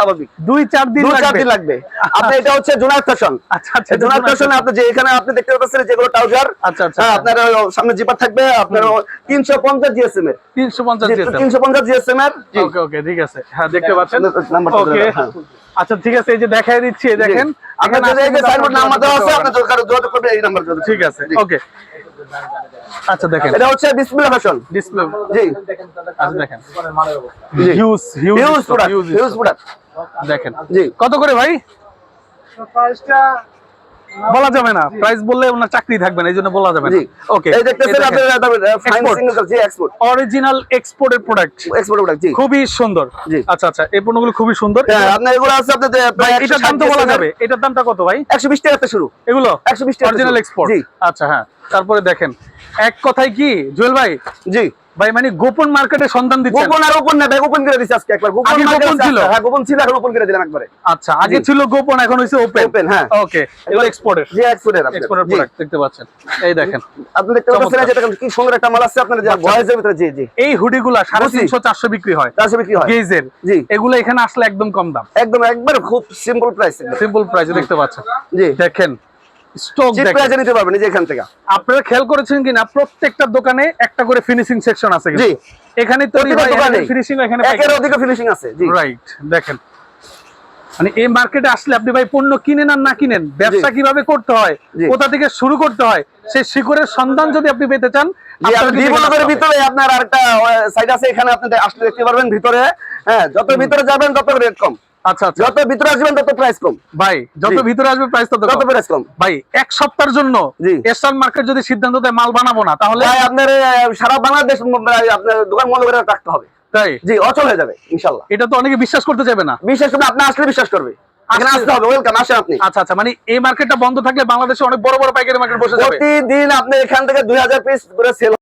স্বাভাবিক। দুই চার দিন দুই চার লাগবে। দিন লাগবে। আপনি এটা হচ্ছে জোনার ফ্যাশন আচ্ছা আচ্ছা জোনার জোনার ফ্যাশন আপনি যে এখানে আপনি দেখতে পাচ্ছেন যেগুলো ট্রাউজার আচ্ছা, আচ্ছা, হ্যাঁ, আচ্ছা। আপনার সামনে জিপার থাকবে আপনার তিনশো পঞ্চাশ জিএসএম এর। তিনশো পঞ্চাশ তিনশো পঞ্চাশ জিএসএম এর। ওকে ওকে ঠিক আছে। হ্যাঁ দেখতে পাচ্ছেন? নাম্বারটা ওকে। হ্যাঁ। আচ্ছা ঠিক আছে এই যে দেখাই দিচ্ছি দেখেন। আপনার এখানে যদি এই যে সাইনবোর্ড নাম্বার দেওয়া আছে আপনি যোগাযোগ যোগাযোগ করবেন এই নাম্বার ঠিক আছে ওকে। আচ্ছা দেখেন। এটা হচ্ছে ফ্যাশন ডিসপ্লে জি। আচ্ছা দেখেন। Huge huge huge product huge product দেখেন। জি। কত করে ভাই? বলা যাবে না। প্রাইস বললে ওনার চাকরি থাকবে না এই জন্য বলা যাবে না। ওকে এই দেখতেছেন আপনার ফাইন সিঙ্গেল জি এক্সপোর্ট অরিজিনাল এক্সপোর্টের প্রোডাক্ট এক্সপোর্ট প্রোডাক্ট জি। খুবই সুন্দর। জি। আচ্ছা আচ্ছা এই পণ্যগুলো খুবই সুন্দর। হ্যাঁ আপনার এগুলো আছে আপনার ভাই প্রায় এটার দাম তো বলা যাবে। এটার দামটা কত ভাই? 120 টাকা থেকে শুরু। এগুলো? 120 টাকা অরিজিনাল এক্সপোর্ট জি। আচ্ছা হ্যাঁ। তারপরে দেখেন এক কথায় কি? জুয়েল ভাই? জি। ভাই মানে গোপন মার্কেটে সন্ধান গোপন আর ওপেন না ভাই ওপেন করে দিছি আজকে একবার। গোপন গোপন ছিল? হ্যাঁ গোপন ছিল এখন ওপেন করে দিলাম একবারে। আচ্ছা আগে ছিল গোপন এখন হইছে ওপেন Open, হ্যাঁ। ওকে এক্সপোর্টের জি এক্সপোর্টের আপনার এক্সপোর্টের প্রোডাক্ট দেখতে পাচ্ছেন। এই দেখেন। আপনি দেখতে পাচ্ছেন চমৎকার। যে দেখেন কি সুন্দর একটা মাল আছে আপনার যে ভয়েসের ভিতরে জি জি। এই হুডিগুলা সাড়ে বুঝছি। তিনশো চারশো বিক্রি হয়। চারশো বিক্রি হয়। গেজের জি। এগুলো এখানে আসলে একদম কম দাম। একদম একবার খুব সিম্পল প্রাইস সিম্পল প্রাইসে দেখতে পাচ্ছেন। জি। দেখেন স্টক চিপ প্রাইসে নিতে পারবেন এই যে এখান থেকে। আপনারা খেয়াল করেছেন কিনা? প্রত্যেকটা দোকানে একটা করে ফিনিশিং সেকশন আছে জি। এখানে তৈরি প্রতিটা ফিনিশিং এখানে একের অধিক ফিনিশিং আছে জি। রাইট দেখেন। মানে এই মার্কেটে আসলে আপনি ভাই পণ্য কিনেন আর না কিনেন ব্যবসা কীভাবে করতে হয় কোথা থেকে শুরু করতে হয় সেই শিকড়ের সন্ধান যদি আপনি পেতে চান। ভিতরে আপনার আরেকটা সাইড আছে এখানে আপনি আসলে দেখতে পারবেন ভিতরে। হ্যাঁ যত ভিতরে যাবেন তত রেট কম। আচ্ছা আচ্ছা। যত ভিতরে আসবেন তত প্রাইস কম। ভাই যত ভিতরে আসবে প্রাইস তত তত প্রাইস কম। ভাই এক সপ্তাহের জন্য জি। মার্কেট যদি সিদ্ধান্ত দেয় মাল বানাবো না তাহলে আপনার সারা বাংলাদেশ আপনার দোকান বন্ধ করে রাখতে হবে। তাই? জি অচল হয়ে যাবে ইনশাল্লাহ। এটা তো অনেকে বিশ্বাস করতে চাইবে না। বিশ্বাস করবে আপনি আসলে বিশ্বাস করবে। আচ্ছা আচ্ছা মানে এই মার্কেটটা বন্ধ থাকলে বাংলাদেশে অনেক বড় বড় পাইকারি মার্কেট বসে যাবে। প্রতিদিন আপনি এখান থেকে দুই হাজার পিস করে সেল